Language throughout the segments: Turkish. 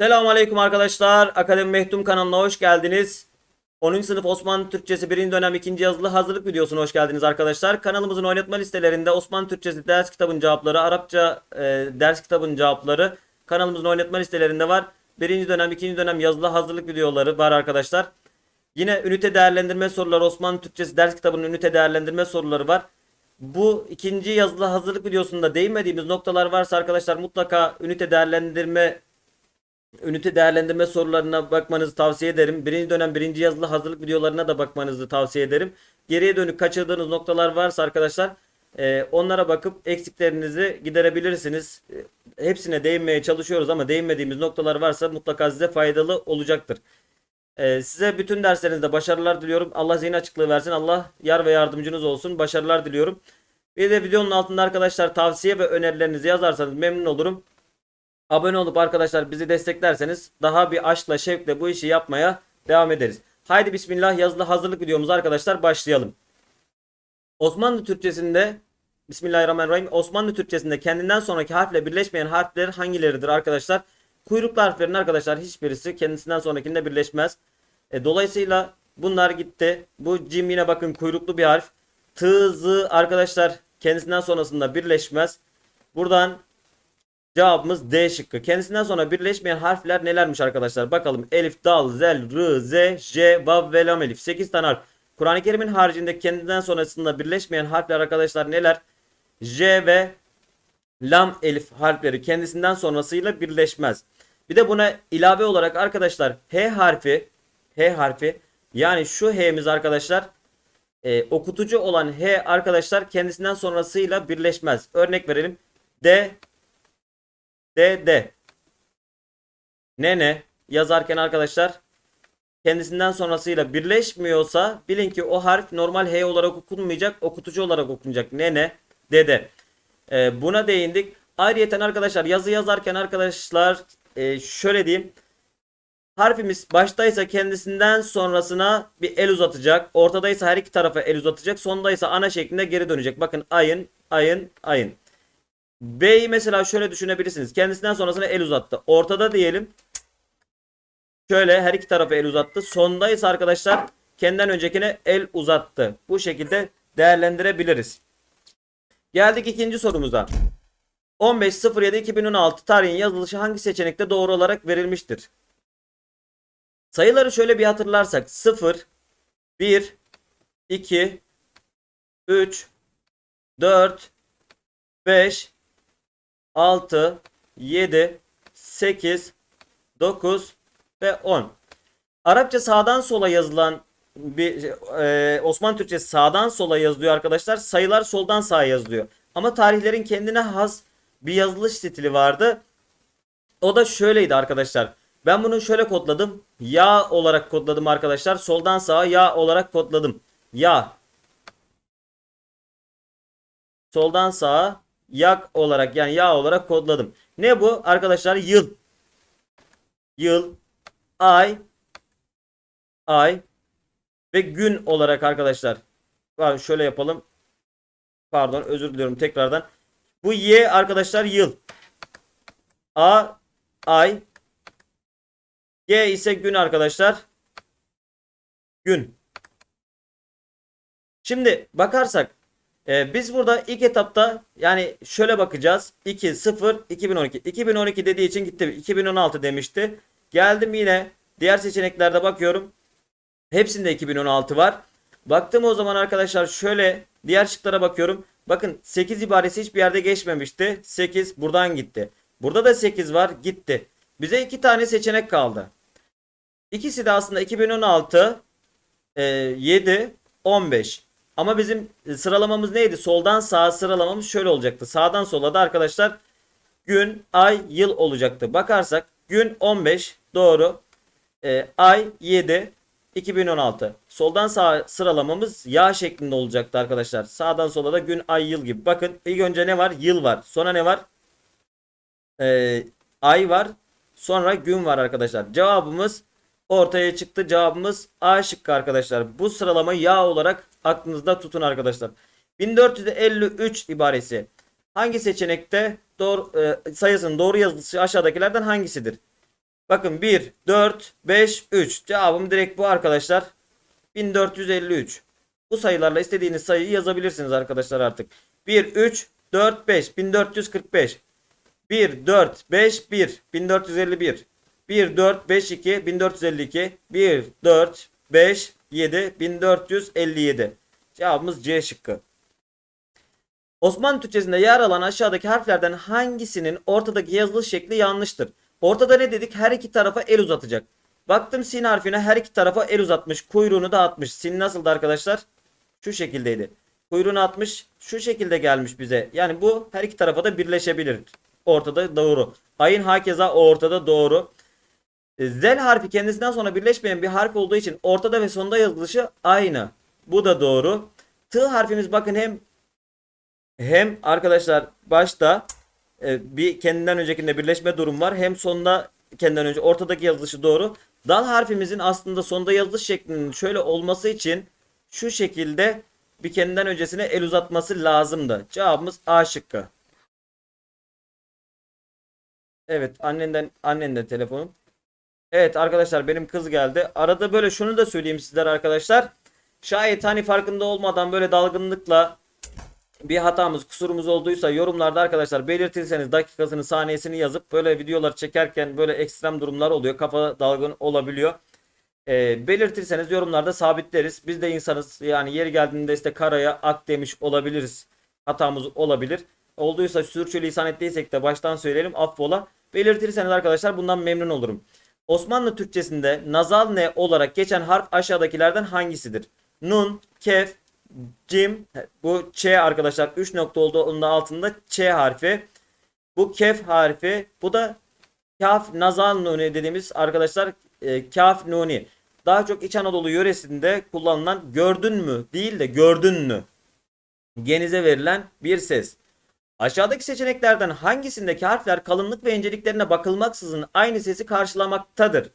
Selamünaleyküm arkadaşlar. Akademi Mehtum kanalına hoş geldiniz. 10. sınıf Osmanlı Türkçesi 1. dönem 2. yazılı hazırlık videosuna hoş geldiniz arkadaşlar. Kanalımızın oynatma listelerinde Osmanlı Türkçesi ders kitabın cevapları, Arapça e, ders kitabın cevapları kanalımızın oynatma listelerinde var. 1. dönem 2. dönem yazılı hazırlık videoları var arkadaşlar. Yine ünite değerlendirme soruları Osmanlı Türkçesi ders kitabının ünite değerlendirme soruları var. Bu ikinci yazılı hazırlık videosunda değinmediğimiz noktalar varsa arkadaşlar mutlaka ünite değerlendirme ünite değerlendirme sorularına bakmanızı tavsiye ederim. Birinci dönem birinci yazılı hazırlık videolarına da bakmanızı tavsiye ederim. Geriye dönük kaçırdığınız noktalar varsa arkadaşlar e, onlara bakıp eksiklerinizi giderebilirsiniz. E, hepsine değinmeye çalışıyoruz ama değinmediğimiz noktalar varsa mutlaka size faydalı olacaktır. E, size bütün derslerinizde başarılar diliyorum. Allah zihin açıklığı versin. Allah yar ve yardımcınız olsun. Başarılar diliyorum. Bir de videonun altında arkadaşlar tavsiye ve önerilerinizi yazarsanız memnun olurum. Abone olup arkadaşlar bizi desteklerseniz daha bir aşkla şevkle bu işi yapmaya devam ederiz. Haydi bismillah yazılı hazırlık videomuza arkadaşlar başlayalım. Osmanlı Türkçesinde Bismillahirrahmanirrahim. Osmanlı Türkçesinde kendinden sonraki harfle birleşmeyen harfler hangileridir arkadaşlar? Kuyruklu harflerin arkadaşlar hiçbirisi kendisinden sonrakinde birleşmez. E, dolayısıyla bunlar gitti. Bu cim yine bakın kuyruklu bir harf. Tı, zı arkadaşlar kendisinden sonrasında birleşmez. Buradan Cevabımız D şıkkı. Kendisinden sonra birleşmeyen harfler nelermiş arkadaşlar? Bakalım. Elif, dal, zel, r, z, j, vav ve lam elif. 8 tane harf. Kur'an-ı Kerim'in haricinde kendinden sonrasında birleşmeyen harfler arkadaşlar neler? J ve lam elif harfleri kendisinden sonrasıyla birleşmez. Bir de buna ilave olarak arkadaşlar H harfi H harfi yani şu H'miz arkadaşlar e, okutucu olan H arkadaşlar kendisinden sonrasıyla birleşmez. Örnek verelim. D D D. Ne ne yazarken arkadaşlar kendisinden sonrasıyla birleşmiyorsa bilin ki o harf normal H olarak okunmayacak okutucu olarak okunacak. Ne ne dede. Ee, buna değindik. Ayrıyeten arkadaşlar yazı yazarken arkadaşlar e, şöyle diyeyim. Harfimiz baştaysa kendisinden sonrasına bir el uzatacak. Ortadaysa her iki tarafa el uzatacak. Sondaysa ana şeklinde geri dönecek. Bakın ayın, ayın, ayın. B'yi mesela şöyle düşünebilirsiniz. Kendisinden sonrasına el uzattı. Ortada diyelim. Şöyle her iki tarafa el uzattı. Sondaysa arkadaşlar kendinden öncekine el uzattı. Bu şekilde değerlendirebiliriz. Geldik ikinci sorumuza. 15.07.2016 tarihin yazılışı hangi seçenekte doğru olarak verilmiştir? Sayıları şöyle bir hatırlarsak 0, 1, 2, 3, 4, 5, 6, 7, 8, 9 ve 10. Arapça sağdan sola yazılan bir e, Osmanlı Türkçesi sağdan sola yazılıyor arkadaşlar. Sayılar soldan sağa yazılıyor. Ama tarihlerin kendine has bir yazılış stili vardı. O da şöyleydi arkadaşlar. Ben bunu şöyle kodladım. Ya olarak kodladım arkadaşlar. Soldan sağa ya olarak kodladım. Ya. Soldan sağa yak olarak yani yağ olarak kodladım. Ne bu? Arkadaşlar yıl. Yıl, ay, ay ve gün olarak arkadaşlar. Pardon, şöyle yapalım. Pardon özür diliyorum tekrardan. Bu y arkadaşlar yıl. A ay. G ise gün arkadaşlar. Gün. Şimdi bakarsak ee, biz burada ilk etapta yani şöyle bakacağız. 2 0 2012. 2012 dediği için gitti. 2016 demişti. Geldim yine diğer seçeneklerde bakıyorum. Hepsinde 2016 var. Baktım o zaman arkadaşlar şöyle diğer şıklara bakıyorum. Bakın 8 ibaresi hiçbir yerde geçmemişti. 8 buradan gitti. Burada da 8 var gitti. Bize iki tane seçenek kaldı. İkisi de aslında 2016 e, 7 15. Ama bizim sıralamamız neydi? Soldan sağa sıralamamız şöyle olacaktı. Sağdan sola da arkadaşlar gün, ay, yıl olacaktı. Bakarsak gün 15 doğru. E, ay 7 2016. Soldan sağa sıralamamız yağ şeklinde olacaktı arkadaşlar. Sağdan sola da gün, ay, yıl gibi. Bakın ilk önce ne var? Yıl var. Sonra ne var? E, ay var. Sonra gün var arkadaşlar. Cevabımız ortaya çıktı. Cevabımız A şıkkı arkadaşlar. Bu sıralamayı yağ olarak aklınızda tutun arkadaşlar. 1453 ibaresi hangi seçenekte doğru, e, sayısının doğru yazılışı aşağıdakilerden hangisidir? Bakın 1, 4, 5, 3. Cevabım direkt bu arkadaşlar. 1453. Bu sayılarla istediğiniz sayıyı yazabilirsiniz arkadaşlar artık. 1, 3, 4, 5. 1445. 1, 4, 5, 1. 1451. 1, 4, 5, 2. 1452. 1, 4, 5, 7. 1457. Cevabımız C şıkkı. Osmanlı Türkçesinde yer alan aşağıdaki harflerden hangisinin ortadaki yazılış şekli yanlıştır? Ortada ne dedik? Her iki tarafa el uzatacak. Baktım sin harfine her iki tarafa el uzatmış. Kuyruğunu da atmış. Sin nasıldı arkadaşlar? Şu şekildeydi. Kuyruğunu atmış. Şu şekilde gelmiş bize. Yani bu her iki tarafa da birleşebilir. Ortada doğru. Ayın hakeza ortada doğru. E, Zel harfi kendisinden sonra birleşmeyen bir harf olduğu için ortada ve sonda yazılışı aynı. Bu da doğru. T harfimiz bakın hem hem arkadaşlar başta e, bir kendinden öncekinde birleşme durum var. Hem sonda kendinden önce ortadaki yazılışı doğru. Dal harfimizin aslında sonda yazılış şeklinin şöyle olması için şu şekilde bir kendinden öncesine el uzatması lazımdı. Cevabımız A şıkkı. Evet annenden annenden telefonum. Evet arkadaşlar benim kız geldi. Arada böyle şunu da söyleyeyim sizlere arkadaşlar. Şayet hani farkında olmadan böyle dalgınlıkla bir hatamız, kusurumuz olduysa yorumlarda arkadaşlar belirtirseniz dakikasını, saniyesini yazıp böyle videolar çekerken böyle ekstrem durumlar oluyor. Kafa dalgın olabiliyor. Ee, belirtirseniz yorumlarda sabitleriz. Biz de insanız. Yani yeri geldiğinde işte karaya ak demiş olabiliriz. Hatamız olabilir. Olduysa sürçülisan ettiysek de baştan söyleyelim affola. Belirtirseniz arkadaşlar bundan memnun olurum. Osmanlı Türkçesinde nazal ne olarak geçen harf aşağıdakilerden hangisidir? Nun, kef, cim, bu ç arkadaşlar 3 nokta olduğu onun da altında ç harfi. Bu kef harfi, bu da kaf nazal nuni dediğimiz arkadaşlar e, kaf nuni. Daha çok İç Anadolu yöresinde kullanılan gördün mü değil de gördün mü genize verilen bir ses. Aşağıdaki seçeneklerden hangisindeki harfler kalınlık ve inceliklerine bakılmaksızın aynı sesi karşılamaktadır?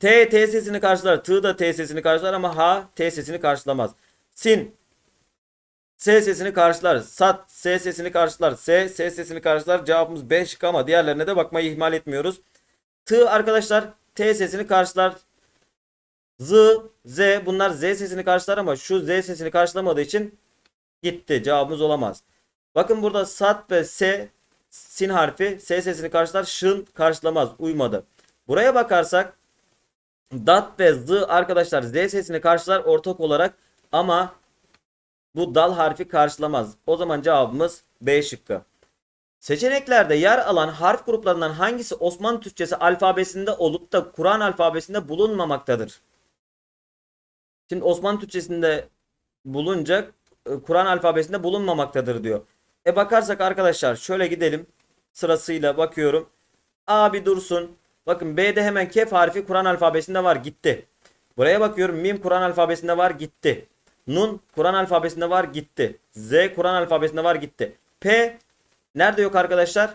T, T sesini karşılar. T da T sesini karşılar ama H, T sesini karşılamaz. Sin, S sesini karşılar. Sat, S sesini karşılar. S, S sesini karşılar. Cevabımız B şık ama diğerlerine de bakmayı ihmal etmiyoruz. T arkadaşlar T sesini karşılar. Z, Z bunlar Z sesini karşılar ama şu Z sesini karşılamadığı için gitti. Cevabımız olamaz. Bakın burada sat ve S sin harfi S sesini karşılar. Şın karşılamaz. Uymadı. Buraya bakarsak dat ve z arkadaşlar Z sesini karşılar ortak olarak ama bu dal harfi karşılamaz. O zaman cevabımız B şıkkı. Seçeneklerde yer alan harf gruplarından hangisi Osmanlı Türkçesi alfabesinde olup da Kur'an alfabesinde bulunmamaktadır? Şimdi Osmanlı Türkçesinde bulunacak e, Kur'an alfabesinde bulunmamaktadır diyor. E bakarsak arkadaşlar şöyle gidelim. Sırasıyla bakıyorum. A bir dursun. Bakın B'de hemen kef harfi Kur'an alfabesinde var gitti. Buraya bakıyorum mim Kur'an alfabesinde var gitti. Nun Kur'an alfabesinde var gitti. Z Kur'an alfabesinde var gitti. P nerede yok arkadaşlar?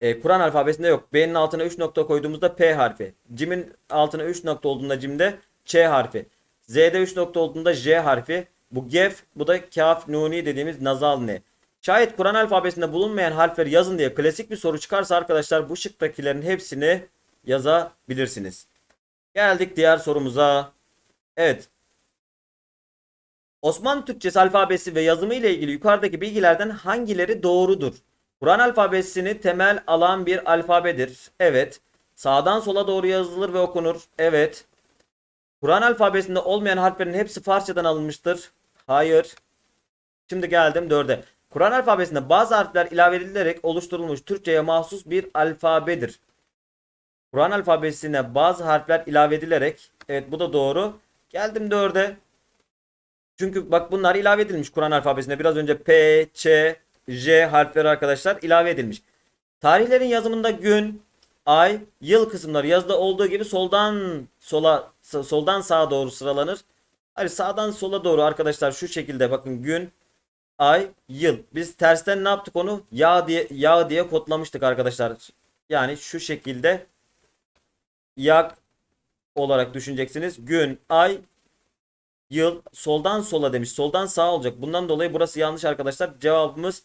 E, Kur'an alfabesinde yok. B'nin altına 3 nokta koyduğumuzda P harfi. Cim'in altına 3 nokta olduğunda cimde Ç harfi. Z'de 3 nokta olduğunda J harfi. Bu gef, bu da kaf, nuni dediğimiz nazal ne. Şayet Kur'an alfabesinde bulunmayan harfleri yazın diye klasik bir soru çıkarsa arkadaşlar bu şıktakilerin hepsini yazabilirsiniz. Geldik diğer sorumuza. Evet. Osmanlı Türkçesi alfabesi ve yazımı ile ilgili yukarıdaki bilgilerden hangileri doğrudur? Kur'an alfabesini temel alan bir alfabedir. Evet. Sağdan sola doğru yazılır ve okunur. Evet. Kur'an alfabesinde olmayan harflerin hepsi Farsçadan alınmıştır. Hayır. Şimdi geldim dörde. Kur'an alfabesinde bazı harfler ilave edilerek oluşturulmuş Türkçe'ye mahsus bir alfabedir. Kur'an alfabesine bazı harfler ilave edilerek evet bu da doğru. Geldim dörde. Çünkü bak bunlar ilave edilmiş Kur'an alfabesinde. Biraz önce P, Ç, J harfleri arkadaşlar ilave edilmiş. Tarihlerin yazımında gün, ay, yıl kısımları yazıda olduğu gibi soldan sola soldan sağa doğru sıralanır. Hayır sağdan sola doğru arkadaşlar şu şekilde bakın gün, ay, yıl. Biz tersten ne yaptık onu? Ya diye ya diye kodlamıştık arkadaşlar. Yani şu şekilde yak olarak düşüneceksiniz. Gün, ay, yıl soldan sola demiş. Soldan sağa olacak. Bundan dolayı burası yanlış arkadaşlar. Cevabımız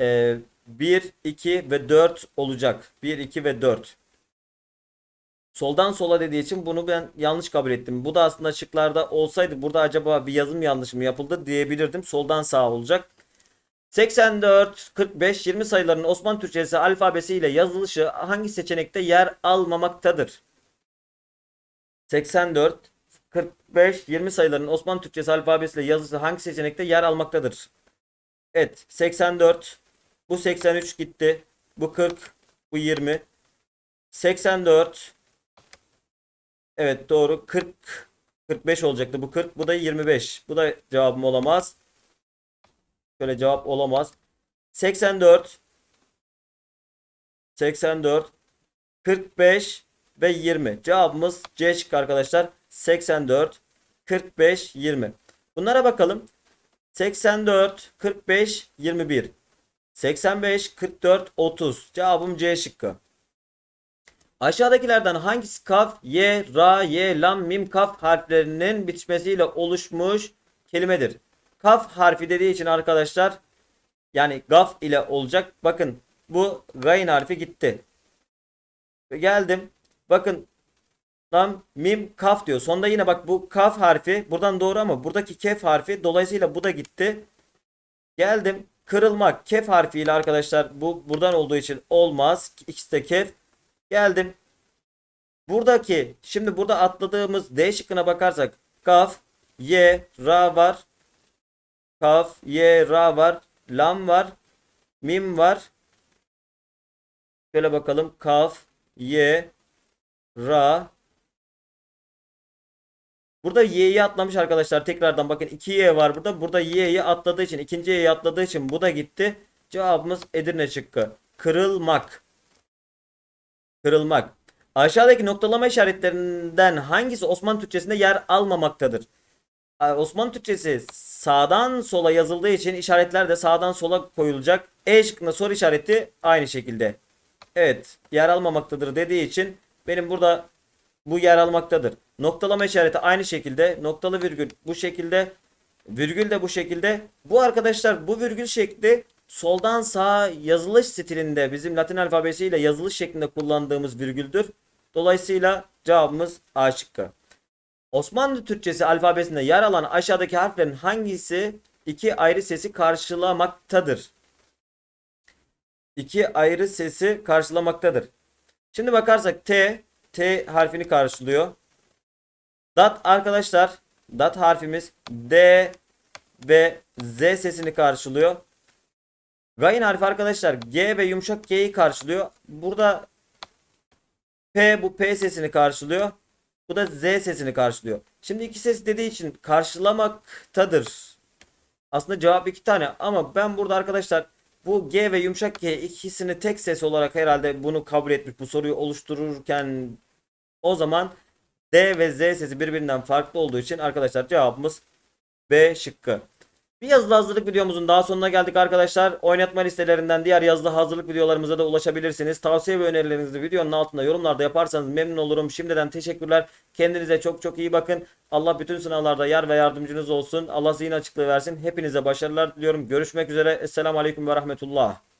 e, 1, 2 ve 4 olacak. 1, 2 ve 4. Soldan sola dediği için bunu ben yanlış kabul ettim. Bu da aslında şıklarda olsaydı burada acaba bir yazım yanlışı mı yapıldı diyebilirdim. Soldan sağa olacak. 84, 45, 20 sayıların Osmanlı Türkçesi alfabesi ile yazılışı hangi seçenekte yer almamaktadır? 84, 45, 20 sayıların Osmanlı Türkçesi alfabesiyle yazılışı hangi seçenekte yer almaktadır? Evet, 84. Bu 83 gitti. Bu 40, bu 20. 84. Evet doğru. 40 45 olacaktı. Bu 40, bu da 25. Bu da cevabım olamaz. Şöyle cevap olamaz. 84 84 45 ve 20. Cevabımız C şıkkı arkadaşlar. 84 45 20. Bunlara bakalım. 84 45 21. 85 44 30. Cevabım C şıkkı. Aşağıdakilerden hangisi kaf, ye, ra, ye, lam, mim, kaf harflerinin bitişmesiyle oluşmuş kelimedir? Kaf harfi dediği için arkadaşlar yani gaf ile olacak. Bakın bu gayn harfi gitti. Geldim. Bakın lam, mim, kaf diyor. Sonda yine bak bu kaf harfi buradan doğru ama buradaki kef harfi dolayısıyla bu da gitti. Geldim. Kırılmak kef harfiyle arkadaşlar bu buradan olduğu için olmaz. İkisi de kef. Geldim. Buradaki şimdi burada atladığımız D şıkkına bakarsak kaf, ye, ra var. Kaf, ye, ra var. Lam var. Mim var. Şöyle bakalım. Kaf, ye, ra. Burada y'yi atlamış arkadaşlar. Tekrardan bakın 2 y var burada. Burada y'yi atladığı için, ikinci y'yi atladığı için bu da gitti. Cevabımız Edirne şıkkı. Kırılmak. Kırılmak. Aşağıdaki noktalama işaretlerinden hangisi Osmanlı Türkçesinde yer almamaktadır? Osmanlı Türkçesi sağdan sola yazıldığı için işaretler de sağdan sola koyulacak. E şıkkında soru işareti aynı şekilde. Evet, yer almamaktadır dediği için benim burada bu yer almaktadır. Noktalama işareti aynı şekilde, noktalı virgül bu şekilde, virgül de bu şekilde. Bu arkadaşlar bu virgül şekli soldan sağa yazılış stilinde bizim Latin alfabesiyle yazılış şeklinde kullandığımız virgüldür. Dolayısıyla cevabımız A şıkkı. Osmanlı Türkçesi alfabesinde yer alan aşağıdaki harflerin hangisi iki ayrı sesi karşılamaktadır? İki ayrı sesi karşılamaktadır. Şimdi bakarsak T, T harfini karşılıyor. Dat arkadaşlar, dat harfimiz D ve Z sesini karşılıyor. Gayin harfi arkadaşlar G ve yumuşak G'yi karşılıyor. Burada P bu P sesini karşılıyor. Bu da Z sesini karşılıyor. Şimdi iki ses dediği için karşılamaktadır. Aslında cevap iki tane ama ben burada arkadaşlar bu G ve yumuşak G ikisini tek ses olarak herhalde bunu kabul etmiş bu soruyu oluştururken o zaman D ve Z sesi birbirinden farklı olduğu için arkadaşlar cevabımız B şıkkı. Bir yazılı hazırlık videomuzun daha sonuna geldik arkadaşlar. Oynatma listelerinden diğer yazılı hazırlık videolarımıza da ulaşabilirsiniz. Tavsiye ve önerilerinizi videonun altında yorumlarda yaparsanız memnun olurum. Şimdiden teşekkürler. Kendinize çok çok iyi bakın. Allah bütün sınavlarda yar ve yardımcınız olsun. Allah zihin açıklığı versin. Hepinize başarılar diliyorum. Görüşmek üzere. Esselamu Aleyküm ve Rahmetullah.